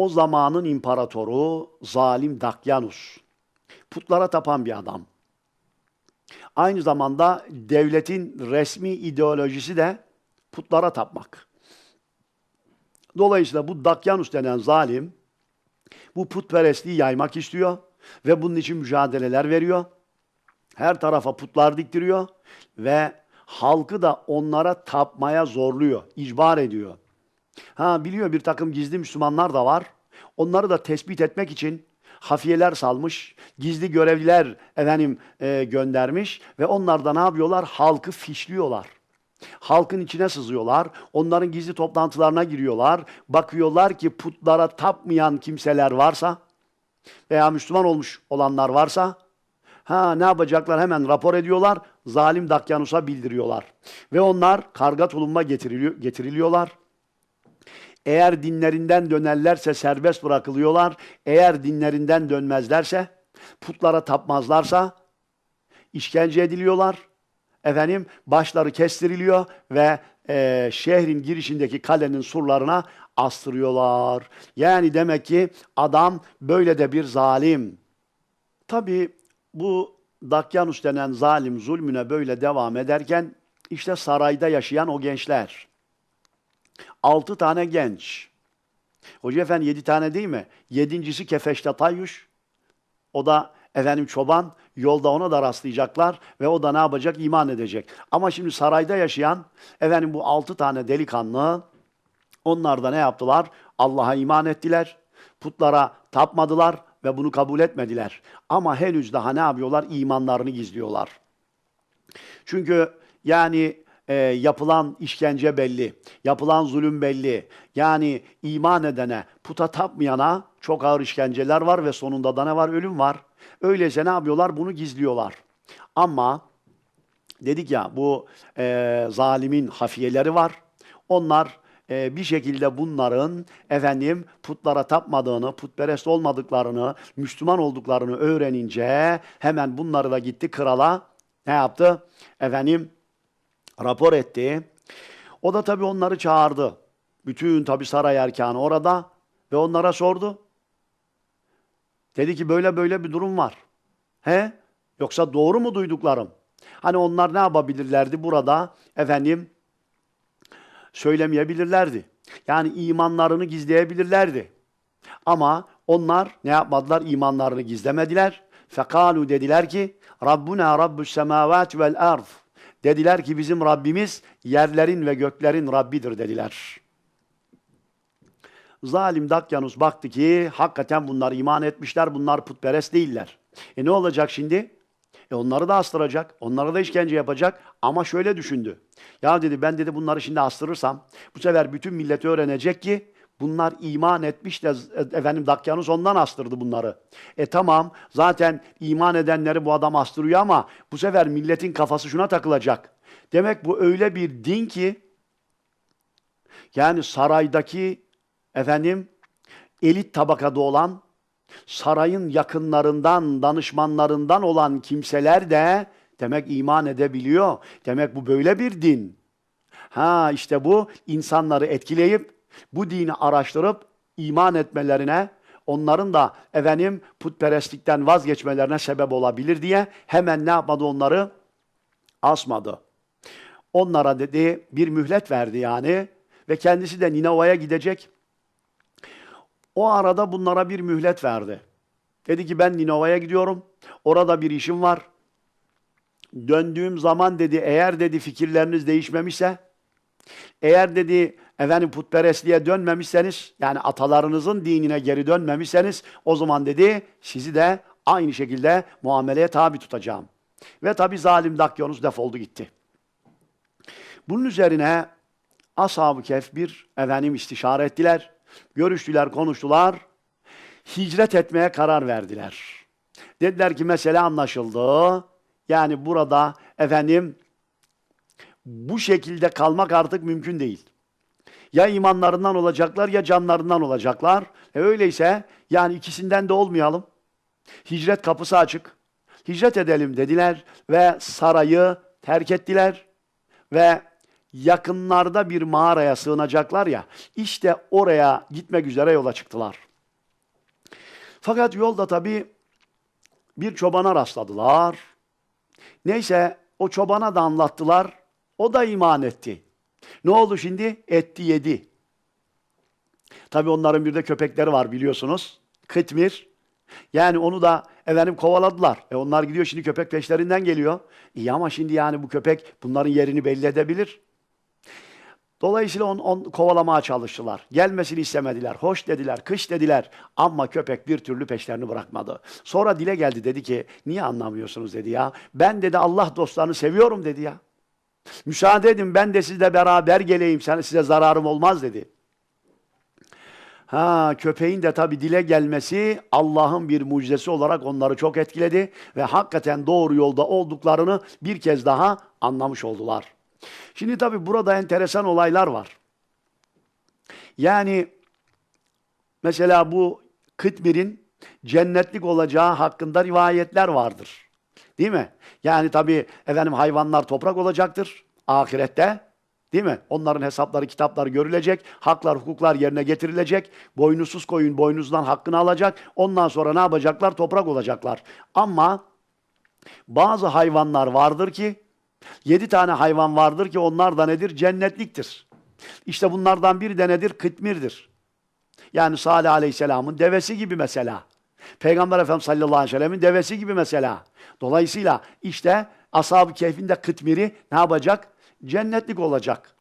O zamanın imparatoru zalim Dakyanus. Putlara tapan bir adam. Aynı zamanda devletin resmi ideolojisi de putlara tapmak. Dolayısıyla bu Dakyanus denen zalim bu putperestliği yaymak istiyor ve bunun için mücadeleler veriyor. Her tarafa putlar diktiriyor ve halkı da onlara tapmaya zorluyor, icbar ediyor. Ha biliyor bir takım gizli Müslümanlar da var. Onları da tespit etmek için hafiyeler salmış, gizli görevliler efendim e, göndermiş ve onlar da ne yapıyorlar? Halkı fişliyorlar. Halkın içine sızıyorlar. Onların gizli toplantılarına giriyorlar. Bakıyorlar ki putlara tapmayan kimseler varsa veya Müslüman olmuş olanlar varsa ha ne yapacaklar hemen rapor ediyorlar. Zalim Dakyanus'a bildiriyorlar. Ve onlar karga tulumba getiriliyor, getiriliyorlar. Eğer dinlerinden dönerlerse serbest bırakılıyorlar. Eğer dinlerinden dönmezlerse, putlara tapmazlarsa işkence ediliyorlar. Efendim başları kestiriliyor ve e, şehrin girişindeki kalenin surlarına astırıyorlar. Yani demek ki adam böyle de bir zalim. Tabi bu Dakyanus denen zalim zulmüne böyle devam ederken işte sarayda yaşayan o gençler. Altı tane genç. Hoca efendi yedi tane değil mi? Yedincisi Kefeşte Tayyuş. O da efendim çoban. Yolda ona da rastlayacaklar ve o da ne yapacak? İman edecek. Ama şimdi sarayda yaşayan efendim bu altı tane delikanlı onlar da ne yaptılar? Allah'a iman ettiler. Putlara tapmadılar ve bunu kabul etmediler. Ama henüz daha ne yapıyorlar? İmanlarını gizliyorlar. Çünkü yani e, yapılan işkence belli, yapılan zulüm belli. Yani iman edene, puta tapmayana çok ağır işkenceler var ve sonunda da ne var? Ölüm var. Öyleyse ne yapıyorlar? Bunu gizliyorlar. Ama dedik ya bu e, zalimin hafiyeleri var. Onlar e, bir şekilde bunların efendim putlara tapmadığını, putperest olmadıklarını, Müslüman olduklarını öğrenince hemen bunları da gitti krala ne yaptı? Efendim rapor etti. O da tabii onları çağırdı. Bütün tabii saray erkanı orada ve onlara sordu. Dedi ki böyle böyle bir durum var. He? Yoksa doğru mu duyduklarım? Hani onlar ne yapabilirlerdi burada? Efendim söylemeyebilirlerdi. Yani imanlarını gizleyebilirlerdi. Ama onlar ne yapmadılar? İmanlarını gizlemediler. Fekalu dediler ki Rabbuna Rabbus semavati vel ard. Dediler ki bizim Rabbimiz yerlerin ve göklerin Rabbidir dediler. Zalim Dakyanus baktı ki hakikaten bunlar iman etmişler, bunlar putperest değiller. E ne olacak şimdi? E onları da astıracak, onlara da işkence yapacak ama şöyle düşündü. Ya dedi ben dedi bunları şimdi astırırsam bu sefer bütün milleti öğrenecek ki bunlar iman etmiş de efendim Dakyanus ondan astırdı bunları. E tamam zaten iman edenleri bu adam astırıyor ama bu sefer milletin kafası şuna takılacak. Demek bu öyle bir din ki yani saraydaki efendim elit tabakada olan sarayın yakınlarından, danışmanlarından olan kimseler de demek iman edebiliyor. Demek bu böyle bir din. Ha işte bu insanları etkileyip bu dini araştırıp iman etmelerine, onların da efendim putperestlikten vazgeçmelerine sebep olabilir diye hemen ne yapmadı onları? Asmadı. Onlara dedi bir mühlet verdi yani ve kendisi de Ninova'ya gidecek. O arada bunlara bir mühlet verdi. Dedi ki ben Ninova'ya gidiyorum. Orada bir işim var. Döndüğüm zaman dedi eğer dedi fikirleriniz değişmemişse eğer dedi efendim putperestliğe dönmemişseniz yani atalarınızın dinine geri dönmemişseniz o zaman dedi sizi de aynı şekilde muameleye tabi tutacağım. Ve tabi zalim Dakyanus defoldu gitti. Bunun üzerine Ashab-ı Kehf bir efendim istişare ettiler. Görüştüler, konuştular. Hicret etmeye karar verdiler. Dediler ki mesele anlaşıldı. Yani burada efendim bu şekilde kalmak artık mümkün değil. Ya imanlarından olacaklar ya canlarından olacaklar. E öyleyse yani ikisinden de olmayalım. Hicret kapısı açık. Hicret edelim dediler ve sarayı terk ettiler ve yakınlarda bir mağaraya sığınacaklar ya, işte oraya gitmek üzere yola çıktılar. Fakat yolda tabii bir çobana rastladılar. Neyse o çobana da anlattılar. O da iman etti. Ne oldu şimdi? Etti yedi. Tabii onların bir de köpekleri var biliyorsunuz. Kıtmir. Yani onu da efendim kovaladılar. E onlar gidiyor şimdi köpek peşlerinden geliyor. İyi ama şimdi yani bu köpek bunların yerini belli edebilir. Dolayısıyla onu on, kovalamaya çalıştılar. Gelmesini istemediler. Hoş dediler, kış dediler. Ama köpek bir türlü peşlerini bırakmadı. Sonra dile geldi dedi ki niye anlamıyorsunuz dedi ya. Ben dedi Allah dostlarını seviyorum dedi ya. Müsaade edin ben de sizle beraber geleyim. Sen, size zararım olmaz dedi. Ha köpeğin de tabi dile gelmesi Allah'ın bir mucizesi olarak onları çok etkiledi ve hakikaten doğru yolda olduklarını bir kez daha anlamış oldular. Şimdi tabi burada enteresan olaylar var. Yani mesela bu Kıtmir'in cennetlik olacağı hakkında rivayetler vardır. Değil mi? Yani tabi efendim hayvanlar toprak olacaktır ahirette. Değil mi? Onların hesapları, kitapları görülecek, haklar, hukuklar yerine getirilecek. Boynuzsuz koyun boynuzdan hakkını alacak. Ondan sonra ne yapacaklar? Toprak olacaklar. Ama bazı hayvanlar vardır ki, yedi tane hayvan vardır ki onlar da nedir? Cennetliktir. İşte bunlardan biri de nedir? Kıtmirdir. Yani Salih Aleyhisselam'ın devesi gibi mesela. Peygamber Efendimiz sallallahu aleyhi ve sellemin devesi gibi mesela. Dolayısıyla işte Ashab-ı Kehf'in de kıtmiri ne yapacak? Cennetlik olacak.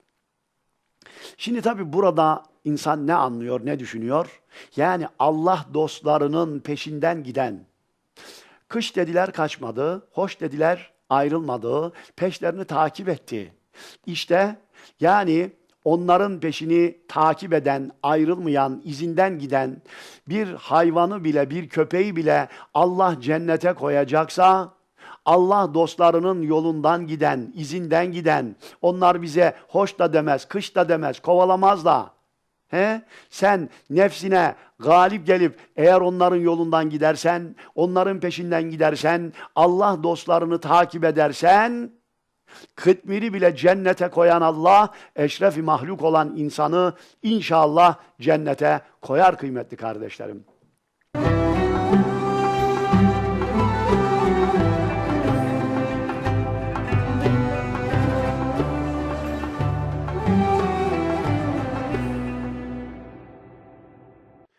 Şimdi tabi burada insan ne anlıyor, ne düşünüyor? Yani Allah dostlarının peşinden giden, kış dediler kaçmadı, hoş dediler ayrılmadı, peşlerini takip etti. İşte yani onların peşini takip eden, ayrılmayan, izinden giden bir hayvanı bile, bir köpeği bile Allah cennete koyacaksa, Allah dostlarının yolundan giden, izinden giden, onlar bize hoş da demez, kış da demez, kovalamaz da. He? Sen nefsine galip gelip eğer onların yolundan gidersen, onların peşinden gidersen, Allah dostlarını takip edersen, Kıtmiri bile cennete koyan Allah, eşrefi mahluk olan insanı inşallah cennete koyar kıymetli kardeşlerim.